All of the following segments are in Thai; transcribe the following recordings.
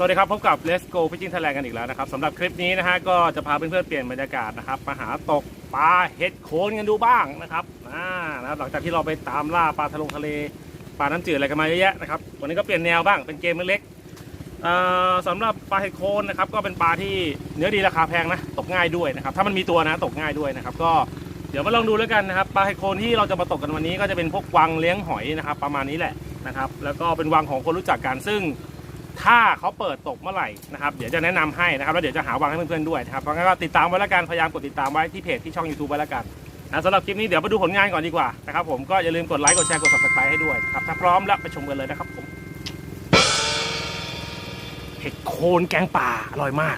สวัสดีครับ พบกับ Let's Go Fishing Thailand กันอีกแล้วนะครับสำหรับคลิปนี้นะฮะก็จะพาเพื่อนๆเปลี่ยนบรรยากาศนะครับมาหาตกปลาเห็ดโคนกันดูบ้างนะครับอ่านะครับ หลังจากที่เราไปตามล่าปลาทะลงทะเลปลาน้ำจืดอะไรกันมาเยอะแยะนะครับวันนี้ก็เปลี่ยนแนวบ้างเป็นเกมเล็กๆเอ่อสำหรับปลาเห็ดโคนนะครับก็เป็นปลาที่เนื้อดีราคาแพงนะตกง่ายด้วยนะครับถ้ามันมีตัวนะตกง่ายด้วยนะครับก็เดี๋ยวมาลองดูแล้วกันนะครับปลาเห็ดโคนที่เราจะมาตกกันวันนี้ก็จะเป็นพวกวังเลี้ยงหอยนะครับประมาณนี้แหละนะครับแล้วก็เป็นวังของคนรู้จักกันซึ่ง ถ้าเขาเปิดตกเมื่อไหร่นะครับเดี๋ยวจะแนะนำให้นะครับแล้วเดี๋ยวจะหาวางให้เพื่อนๆด้วยนะครับเพราะงั้นก็ติดตามไว้แล้วกันพยายามกดติดตามไว้ที่เพจที่ช่อง YouTube ไว้แล้วกันนะสำหรับคลิปนี้เดี๋ยวมาดูผลงานก่อนดีกว่านะครับผมก็อย่าลืมกดไลค์กดแชร์กด subscribe ให้ด้วยครับถ้าพร้อมแล้วไปชมกันเลยนะครับผมเห็ดโคนแกงป่าอร่อยมาก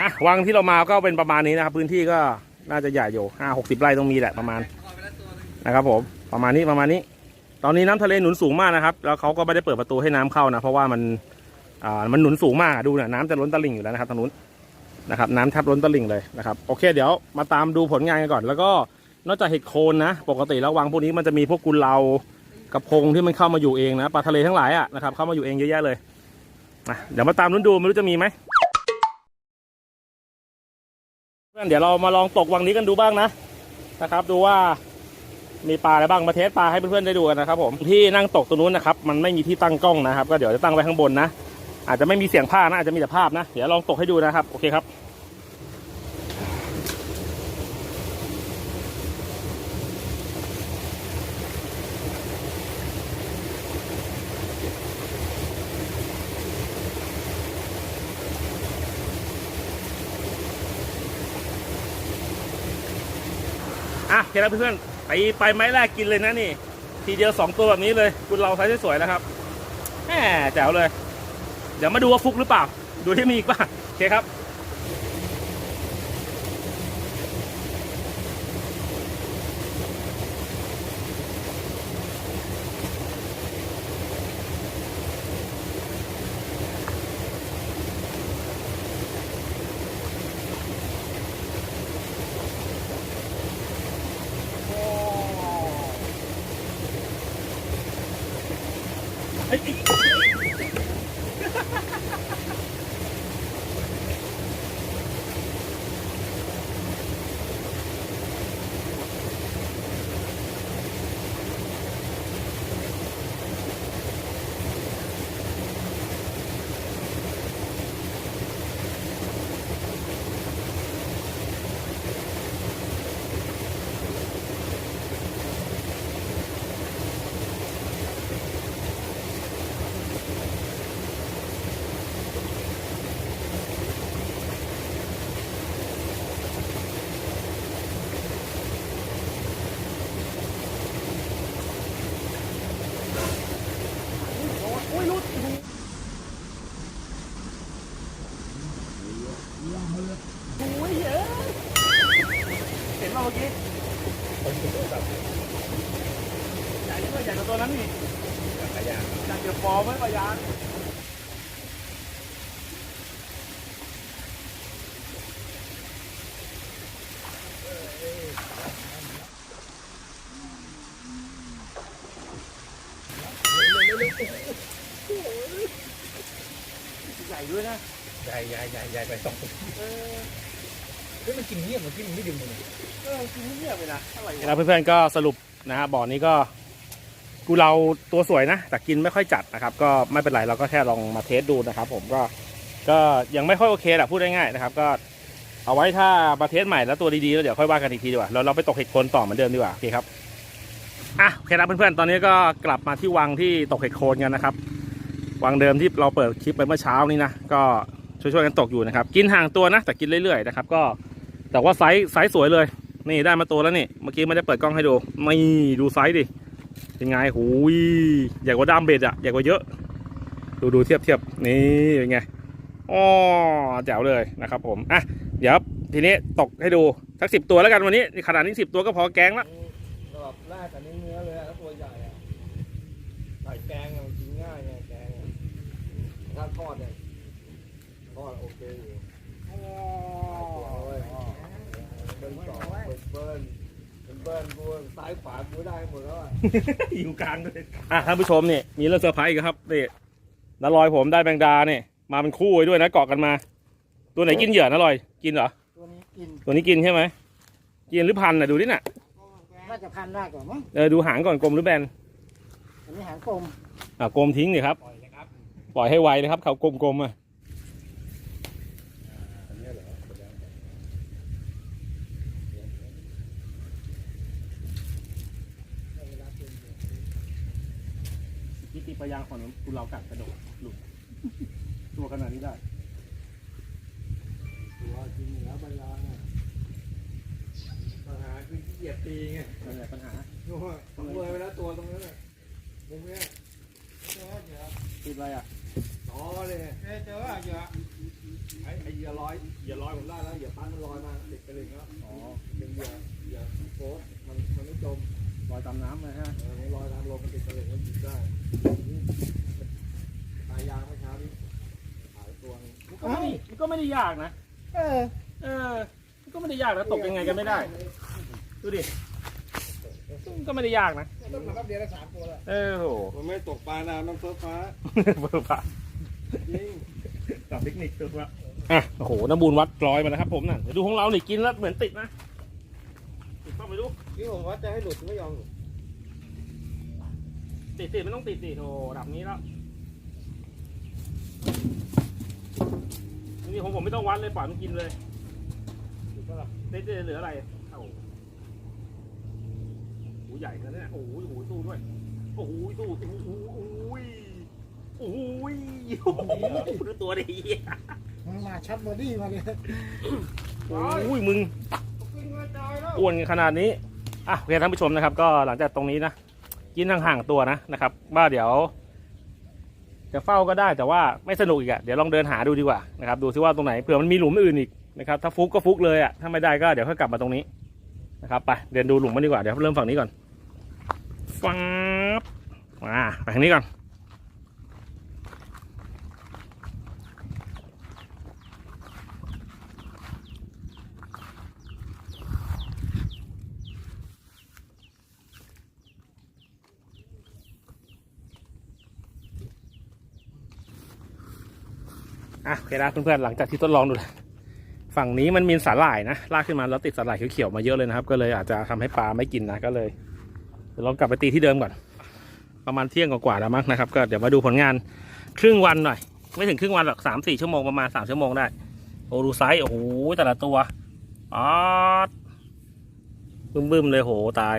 อะวังที่เรามาก็เป็นประมาณนี้นะครับ พื้นที่ก็น่าจะใหญ่อยู่ห้าหกสิบไร่ต้องมีแหละประมาณนะครับผมประมาณนี้ประมาณนี้ ตอนนี้น้ำทะเลหนุนสูงมากนะครับ แล้วเขาก็ไม่ได้เปิดประตูให้น้ำเข้านะ เพราะว่ามัน อ่ามันหนุนสูงมากดูเนี่ยน้ำจะล้นตลิ่งอยู่แล้วนะครับทางนู้นนะครับน้ำแทบล้นตลิ่งเลยนะครับโอเคเดี๋ยวมาตามดูผลงานกันก่อน แล้วก็นอกจากเห็ดโคนนะ ปกติแล้ววังพวกนี้มันจะมีพวกกุเลากระพงที่มันเข้ามาอยู่เองนะปลาทะเลทั้งหลายอะนะครับเข้ามาอยู่เองเยอะแยะเลยเดี๋ยวมาตามนู้นดูไม่รู้จะมีไหมเพื่อนเดี๋ยวเรามาลองตกวังนี้กันดูบ้างนะนะครับ ดูว่ามีปลาอะไรบ้างมาเทสปลาให้เพื่อนๆได้ดูกันนะครับ ผมที่นั่งตกตรงนู้นนะครับ มันไม่มีที่ตั้งกล้องนะครับ ก็เดี๋ยวจะตั้งไว้ข้างบนนะ อาจจะไม่มีเสียงภานะ อาจจะมีแต่ภาพนะ เดี๋ยวลองตกให้ดูนะครับ โอเคครับอะโอเคแล้วเพื่อนๆไปไปไม้แรกกินเลยนะนี่ ทีเดียวสองตัวแบบนี้เลย คุณเราไซส์สวยๆแล้วครับแหมแจ๋วเลย เดี๋ยวมาดูว่าฟุกหรือเปล่า ดูที่มีอีกป่ะโอเคครับ เฮ้ยโอ้ยรุดโอ้ยเอ้ยเห็นมาเมื่อกี้ใหญ่ด้วยใหญ่กว่าตัวนั้นนี่จักรยานจักรยานฟอร์มไม่ปะยานใหญ่ด้วยนะใหญ่ใหญ่ใหญ่ใหญ่ไปสองเออเฮ้ยมันกินเงียบมันกินมันไม่ดึงเลยเออกินเงียบไปนะอะไรวะเพื่อนๆก็สรุปนะฮะบ่อนี้ก็ กูเราตัวสวยนะ แต่กินไม่ค่อยจัดนะครับ ก็ไม่เป็นไรเราก็แค่ลองมาเทสดูนะครับ ผมก็ก็ยังไม่ค่อยโอเคแหละพูดง่ายๆนะครับ ก็เอาไว้ถ้ามาเทสใหม่แล้วตัวดีๆแล้วเดี๋ยวค่อยว่ากันอีกทีดีกว่าเราเราไปตกเห็ดโคนต่อเหมือนเดิมดีกว่าโอเคครับอะโอเคครับเพื่อนๆตอนนี้ก็กลับมาที่วังที่ตกเห็ดโคนกันนะครับวังเดิมที่เราเปิดคลิปไปเมื่อเช้านี้นะก็ช่วยๆกันตกอยู่นะครับ กินห่างตัวนะ แต่กินเรื่อยๆนะครับ ก็แต่ว่าไซส์ไซส์สวยเลย นี่ได้มาตัวแล้วนี่เมื่อกี้ไม่ได้เปิดกล้องให้ดูนี่ดูไซส์ดิ เป็นไงหูยใหญ่กว่าดามเบ็ดอะใหญ่กว่าเยอะ ดูดูเทียบเทียบนี่เป็นไงอ๋อแจ๋วเลยนะครับ ผมอะเดี๋ยวทีนี้ตกให้ดูสักสิบตัวแล้วกันวันนี้ขนาดนี้สิบตัวก็พอแกงละแบบแรกกับเนื้อเนื้อเลยแล้วตัวใหญ่อะใส่แกงอะมันกินง่ายไงแกงอะถ้าทอดเนี่ยทอดโอเคอยู่เบิ้ลต่อเบิ้ลเบิ้ลเบิ้ลซ้ายขวากูได้หมดแล้วอะอยู่กลางด้วยอะท่านผู้ชมนี่มีเรื่องเซอร์ไพรส์อีกครับนี่นาลอยผมได้แบงดาเนี่ยมาเป็นคู่ไว้ด้วยนะเกาะกันมา ตัวไหนกินเหยื่อนะลอยกินเหรอตัวนี้กินตัวนี้กินใช่ไหมกินหรือพันน่ะดูดิน่ะน่าจะพันได้กว่ามั้งเออดูหางก่อนกลมหรือแบนอันนี้หางกลมอะกลมทิ้งดิครับปล่อยเลยครับ ปล่อยให้ไวนะครับเขากลมๆอะ อันนี้เหรอ นิ ติปยางของกูเรากัดกระโดดหลุดตัวขนาดนี้ได้ตัวจริงแล้วใบลานอะปัญหาคือขี้เกียจตีไงนั่นแหละปัญหาโอ้โหผมเลยไปแล้วตัวตรงนั้นน่ะตรงเนี้ยติดอะไรอะต่อเลยเจอเยอะไอ้ไอ้เหยื่อลอยเหยื่อลอยผมได้แล้วเหยื่อปั้นมันลอยมาติดไปเลยแล้วอ๋อเป็นเหยื่อเหยื่อโค้ดมันมันไม่จม ลอยตามน้ำเลยฮะเออมันลอยตามลมมันติดไปเลยมันหยิบได้ตายยางเมื่อเช้านี้หายตัวนึงมันก็ไม่ได้มันก็ไม่ได้ยากนะ เออ เออมันก็ไม่ได้ยากนะตกยังไงกันไม่ได้ ดูดิมันก็ไม่ได้ยากนะต้องมารับเดียวละสามตัวเลยเออโหมันไม่ตกปลานานมันเฟิร์ฟ้าเบอร์ผ่าจริงกับเทคนิคตัวละอะโอ้โหน้ำบูนวัดร้อยมานะครับผมน่ะเดี๋ยวดูของเราหนิกินแล้วเหมือนติดนะติดเข้าไปดู นี่ผมว่าจะให้หลุดไม่ยอมหลุดติดติดไม่ต้องติดติโอ้ดับนี้แล้วนี่ของผมไม่ต้องวัดเลยปล่อยมันกินเลยหลุดเท่าไหร่ได้ได้เหลืออะไรเอ้าโอ้โหใหญ่นะเนี่ยโอ้โหโอ้โหสู้ด้วยโอ้โหสู้โอ้โหโอ้โหโอ้โหโอ้โหดูตัวดิมันมาชัดบอดี้มาเลยโอ้ยมึงวิ่งกระจายแล้วอ้วนขนาดนี้ อะโอเคท่านผู้ชมนะครับ ก็หลังจากตรงนี้นะกินห่างๆตัวนะนะครับว่าเดี๋ยว จะเฝ้าก็ได้แต่ว่าไม่สนุกอีกอะเดี๋ยวลองเดินหาดูดีกว่านะครับ ดูซิว่าตรงไหนเผื่อมันมีหลุมอื่นอีกนะครับถ้าฟุกก็ฟุกเลยอะถ้าไม่ได้ก็เดี๋ยวค่อยกลับมาตรงนี้นะครับไปเดินดูหลุมมันดีกว่าเดี๋ยวเริ่มฝั่งนี้ก่อนฟังมาไปทางนี้ก่อน อะโอเคนะเพื่อนๆหลังจากที่ทดลองดูแล้วฝั่งนี้มันมีสาหร่ายนะลากขึ้นมาแล้วติดสาหร่ายเขียวๆมาเยอะเลยนะครับ ก็เลยอาจจะทำให้ปลาไม่กินนะก็เลยเดี๋ยวลองกลับไปตีที่เดิมก่อน ประมาณเที่ยงกว่าๆแล้วมั้งนะครับ ก็เดี๋ยวมาดูผลงานครึ่งวันหน่อย ไม่ถึงครึ่งวันหรอกสามสี่ชั่วโมงประมาณสามชั่วโมงได้ โอ้ดูไซส์โอ้โหแต่ละตัวอ๋อบึ้มๆเลยโหตาย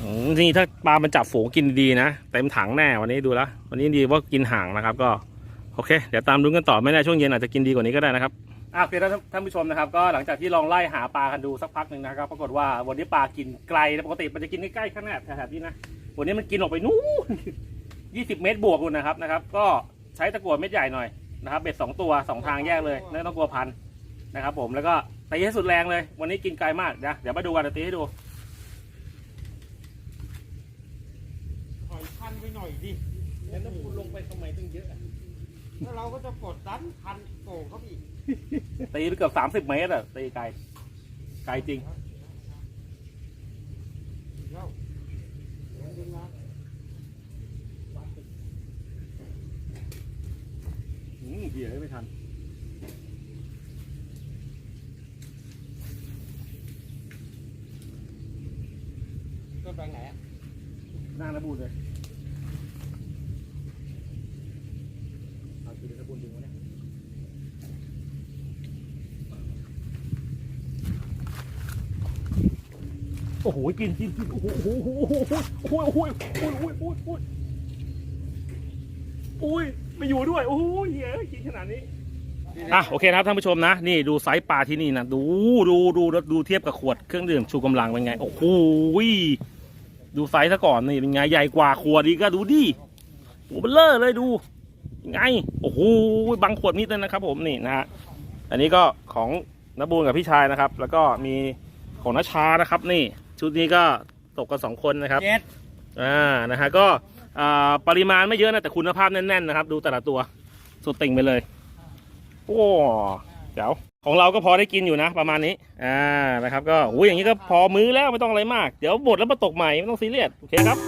อืมนี่ถ้าปลามันจับฝูงกินดีนะเต็มถังแน่วันนี้ดูแล้ววันนี้ดีว่ากินห่างนะครับ ก็ โอเค เดี๋ยวตามดูกันต่อไม่แน่ช่วงเย็นอาจจะกินดีกว่านี้ก็ได้นะครับอะโอเคท่านท่านผู้ชมนะครับ ก็หลังจากที่ลองไล่หาปลากันดูสักพักหนึ่งนะครับ ปรากฏว่าวันนี้ปลากินไกลนะปกติมันจะกินใกล้ๆข้างหน้าแถบๆนี้นะ วันนี้มันกินออกไปนู่น20 เมตรบวกคุณนะครับนะครับ ก็ใช้ตะกั่วเม็ดใหญ่หน่อยนะครับ เบ็ดสองตัวสองทางแยกเลยไม่ต้องกลัวพันนะครับผมแล้วก็ตีให้สุดแรงเลย วันนี้กินไกลมากนะเดี๋ยวมาดูกันเดี๋ยวตีให้ดูถอยพันไปหน่อยดิแล้วน้ำปูลงไปทำไมตั้งเยอะ แล้วเราก็จะกดดันพันโก่งเขาอีกตีไปเกือบ30เมตรอะตีไกลไกลจริงแล้วเดี๋ยวดึงนะอืมเหี้ยไม่ทัน ก็ไปไหนอะหน้าระบูดเลยเอาทีเดียวระบูดดึงวะเนี่ย โอ้โหกินกินกินโอ้โหโอ้โหโอ้โหโอ้โหโอ้โหโอ้โหโอ้โหโอ้โหโอ้ยไม่อยู่ด้วย โอ้โหเหี้ยกินขนาดนี้อะโอเคนะครับท่านผู้ชมนะ นี่ดูไซส์ปลาที่นี่นะดูดูดูดูเทียบกับขวดเครื่องดื่มชูกำลังเป็นไง โอ้โหดูไซส์ซะก่อนนี่เป็นไงใหญ่กว่าขวดอีกก็ดูดิโอ้เบลเลอร์เลยดูไงโอ้โหบางขวดนิดเลยนะครับ ผมนี่นะฮะอันนี้ก็ของนบูลกับพี่ชายนะครับ แล้วก็มีของนชานะครับ นี่ ชุดนี้ก็ตกกันสองคนนะครับเจ็ดอ่านะฮะก็อ่าปริมาณไม่เยอะนะแต่คุณภาพแน่นๆนะครับ ดูแต่ละตัวสุดติ่งไปเลยโอ้เดี๋ยวของเราก็พอได้กินอยู่นะ ประมาณนี้อ่านะครับ ก็อุ้ยอย่างนี้ก็พอมื้อแล้วไม่ต้องอะไรมาก เดี๋ยวบดแล้วมาตกใหม่ไม่ต้องซีเรียสโอเคครับ